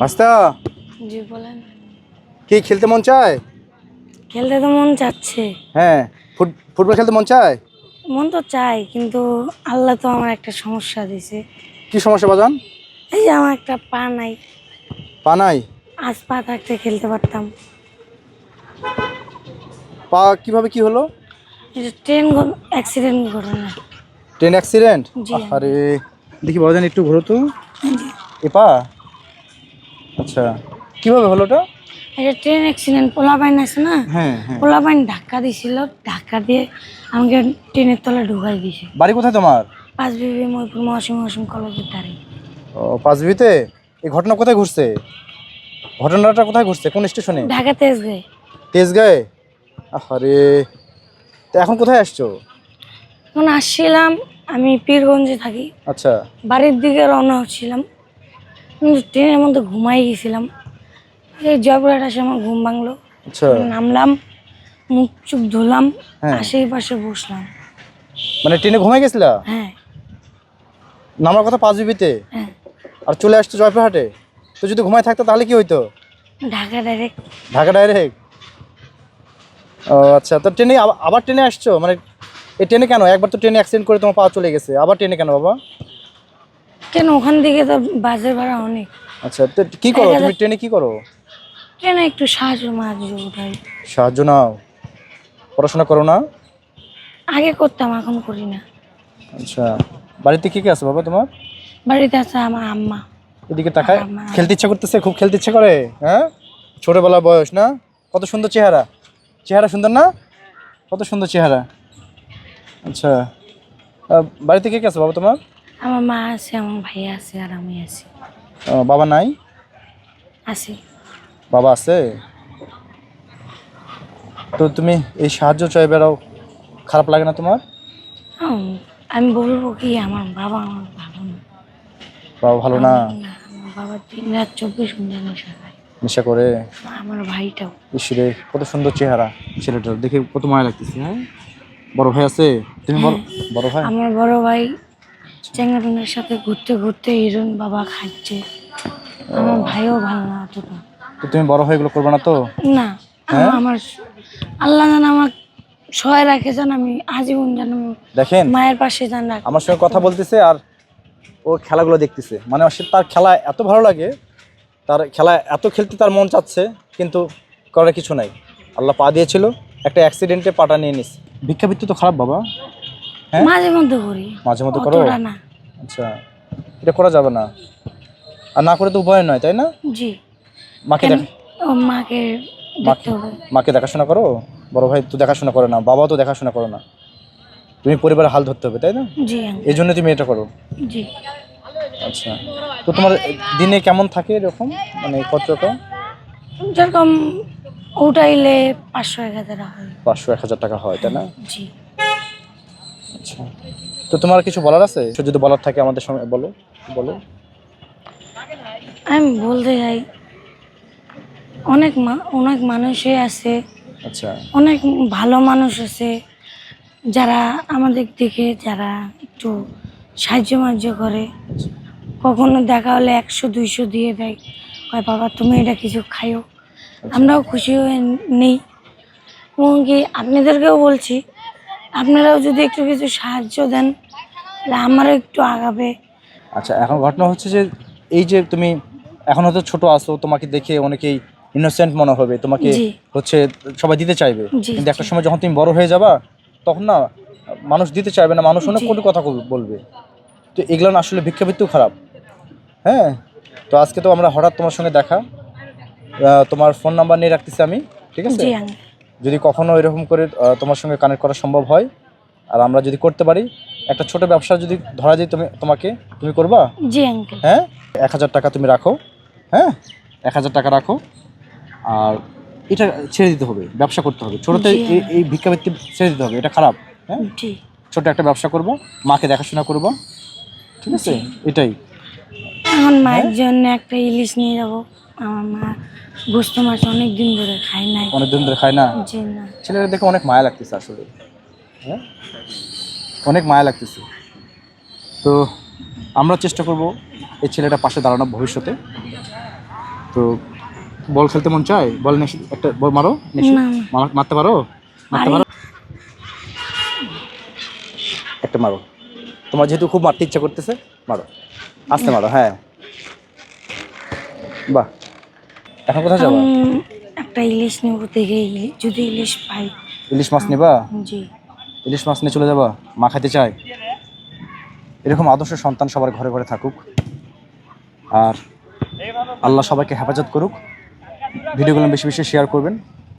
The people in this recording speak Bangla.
ভাস্তা জি বলেন। কি খেলতে মন চায়? খেলতে তো মন চাচ্ছে। হ্যাঁ ফুটবল খেলতে মন চায়? মন তো চাই কিন্তু আল্লাহ তো আমার একটা সমস্যা দিছে। কি সমস্যা বাজান? এই যে আমার একটা পা নাই। পা নাই? আজ পা থাকতে খেলতে পারতাম। পা কীভাবে কি হলো? ট্রেন অ্যাক্সিডেন্ট ঘটনা। ট্রেন অ্যাক্সিডেন্ট জি। আরে দেখি বাজান একটু ঘোরো তো। এ পা? আচ্ছা। কীভাবে হলো ওটা? যে ট্রেন অ্যাক্সিডেন্ট পোলাপাইন আছে না? হ্যাঁ হ্যাঁ। পোলাপাইন ধাক্কা দিছিল ধাক্কা দিয়ে আমাকে ট্রেনের তলে ঢুকাই দিয়েছে বাড়ি কোথায় তোমার? পাঁচ বিবি মহিপুর মহাসিম মহাসিম কলেজের ধারে। ও পাঁচবিতে এই ঘটনা কোথায় ঘটছে? ঘটনাটা কোথায় ঘটছে? কোন স্টেশনে? ঢাকা তেজ গায়ে তেজগাঁয়ে? আরে তো এখন কোথায় আসছো? এখন আসছিলাম আমি পীরগঞ্জে থাকি। আচ্ছা। বাড়ির দিকে রওনা হচ্ছিলাম। ট্রেনের মধ্যে ঘুমাই গেছিলাম। এই জয়পুরহাট আসে আমার ঘুম ভাঙলো। আচ্ছা। নামলাম মুখ চুপ ধুলাম হ্যাঁ। আশেপাশে বসলাম। মানে ট্রেনে ঘুমাই গেছিলা? হ্যাঁ। নামার কথা পাঁচবিতে হ্যাঁ। আর চলে আসছো জয়পুরহাটে? তো যদি ঘুমাই থাকতো তাহলে কি হইতো? ঢাকা ডাইরেক্ট ঢাকা ডাইরেক্ট ও আচ্ছা। তো ট্রেনে আবার- আবার ট্রেনে আসছো? মানে এই ট্রেনে কেন? একবার তো ট্রেনে অ্যাক্সিডেন্ট করে তোমার পা চলে গেছে। আবার ট্রেনে কেন বাবা? কেন? ওখান থেকে তো বাসের ভাড়া অনেক। আচ্ছা তো কি করো? তুমি ট্রেনে কি করো? ট্রেনে একটু সাহায্য মাহায্য উঠাই সাহায্য নাও। পড়াশোনা করো না? আগে করতাম এখন করি না। আচ্ছা বাড়িতে কি কি আছে বাবা তোমার? বাড়িতে আছে আমার আম্মা। এদিকে তাকায়। খেলতে ইচ্ছা করতেছে? খুব খেলতে ইচ্ছা করে? হ্যাঁ? ছোটবেলা বয়স না? কত সুন্দর চেহারা। চেহারা সুন্দর না? কত সুন্দর চেহারা। আচ্ছা বাড়িতে কে কে আছে বাবা তোমার? আমার মা আছে আমার ভাইয়া আছে আর আমি আছি। বাবা নাই? আছি। বাবা আছে? তো তুমি এই সাহায্য চাই বেড়াও খারাপ লাগে না তোমার? আমি বলব কি আমার বাবা আমার ভালো না। বাবা ভালো না? না, আমার বাবা দিন রাত চব্বিশ ঘণ্টা নেশা খায়। নেশা করে? আমার ভাইটাও। ইসরে কত সুন্দর চেহারা ছেলেটার। দেখে কত মায়া লাগতেছে হ্যাঁ? বড় ভাই আছে? তুমি বড় বড় ভাই? আমার বড় ভাই চ্যাংরাটুনের সাথে ঘুরতে ঘুরতে হিরোইন বাবা খাচ্ছে। আমার ভাইও ভালো না অতটা। তো তুমি বড় হয়ে এগুলো করবে না তো? না আমার- আমার আল্লাহ যেন আমার সহায় রাখে যেন আমি আজীবন যেন আমি দেখেন মায়ের পাশে যেন রাখ। আমার সঙ্গে কথা বলতেছে আর ও খেলাগুলো দেখতেছে। মানে সে তার খেলা এত ভালো লাগে তার খেলা এত খেলতে তার মন চাচ্ছে কিন্তু করার কিছু নাই। আল্লাহ পা দিয়েছিল একটা অ্যাক্সিডেন্টে পাটা নিয়ে নিস ভিক্ষাবৃত্তি তো খারাপ বাবা। হ্যাঁ? মাঝে মধ্যে করি। মাঝে মধ্যে করো? না। আচ্ছা এটা করা যাবে না। আর না করে তো উপায় নয় তাই না? জি। মাকে মাকে মাকে দেখাশোনা করো? বড় ভাই তো দেখাশোনা করে না বাবাও তো দেখাশোনা করো না। তুমি পরিবারের হাল ধরতে হবে তাই না? জি এই জন্য তুমি এটা করো। জি। আচ্ছা তো তোমার দিনে কেমন থাকে এরকম? মানে কত রকম? যেরকম উঠাইলে পাঁচশো এক হাজার হয়। পাঁচশো এক হাজার টাকা হয় তাই না? জি। আচ্ছা। তো তোমার কিছু বলার আছে? যদি বলার থাকে আমাদের সঙ্গে বলো বলো। আমি বলতে চাই অনেক মা অনেক মানুষই আছে। আচ্ছা। অনেক ভালো মানুষ আছে যারা আমাদের দিকে যারা একটু সাহায্য মাহায্য করে। কখনো দেখা হলে একশো দুইশো দিয়ে দেয়। কয় বাবা তুমি এটা কিছু খাইও। আমরাও খুশি হয়ে নেই। এবং কি আপনাদেরকেও বলছি আপনারাও যদি একটু কিছু সাহায্য দেন তাহলে আমারও একটু আগাবে। আচ্ছা এখন ঘটনা হচ্ছে যে এই যে তুমি এখন হয়তো ছোট আসো তোমাকে দেখে অনেকেই ইনোসেন্ট মনে হবে তোমাকে জি। হচ্ছে সবাই দিতে চাইবে। জি, কিন্তু একটা সময় যখন তুমি বড় হয়ে যাবা তখন না মানুষ দিতে চাইবে না মানুষ অনেক জি। কোনো কথা বল- বলবে। তো এগুলো না আসলে ভিক্ষাবৃত্তিও খারাপ। হ্যাঁ? তো আজকে তো আমরা হঠাৎ তোমার সঙ্গে দেখা। আহ, তোমার ফোন নাম্বার নিয়ে রাখতেছি আমি ঠিক আছে? জি আঙ্কেল। যদি কখনও এরকম করে তোমার সঙ্গে কানেক্ট করা সম্ভব হয় আর আমরা যদি করতে পারি একটা ছোট ব্যবসা যদি ধরা যায় তুমি তোমাকে তুমি করবা? জি আঙ্কেল হ্যাঁ? এক হাজার টাকা তুমি রাখো হ্যাঁ? এক হাজার টাকা রাখো আর এটা ছেড়ে দিতে হবে ব্যবসা করতে হবে। ছোটোতে। এই ভিক্ষাবৃত্তি ছেড়ে দিতে হবে এটা খারাপ হ্যাঁ? ছোট একটা ব্যবসা করব মাকে দেখাশোনা করব ঠিক আছে? এটাই। আমার মায়ের জন্য একটা ইলিশ নিয়ে যাব আমার মা গোস্ত মাছ অনেক দিন ধরে খায় নাই। অনেকদিন ধরে খায় না? জি না। ছেলেরা দেখে অনেক মায়া লাগতেছে আসলে। হ্যাঁ? অনেক মায়া লাগতেছে। তো আমরা চেষ্টা করব এই ছেলেটা পাশে দাঁড়ানোর ভবিষ্যতে। তো বল খেলতে মন চায়? বল নেশি একটা বল মারো? নেশি। মারতে পারো? মারতে পারো? একটা মারো। তোমার যেহেতু খুব মারতে ইচ্ছা করতেছে মারো। আসতে মারো হ্যাঁ। বাহ। এখন কোথায় যাব? একটা ইলিশ নেব দেখে যদি ইলিশ পাই। ইলিশ মাছ নেবা? জি। ইলিশ মাছ নিয়ে চলে যাবা? মা খাইতে চায়? এরকম আদর্শ সন্তান সবার ঘরে ঘরে থাকুক। আর আল্লাহ সবাইকে হেফাজত করুক। ভিডিওগুলো বেশি বেশি শেয়ার করবেন।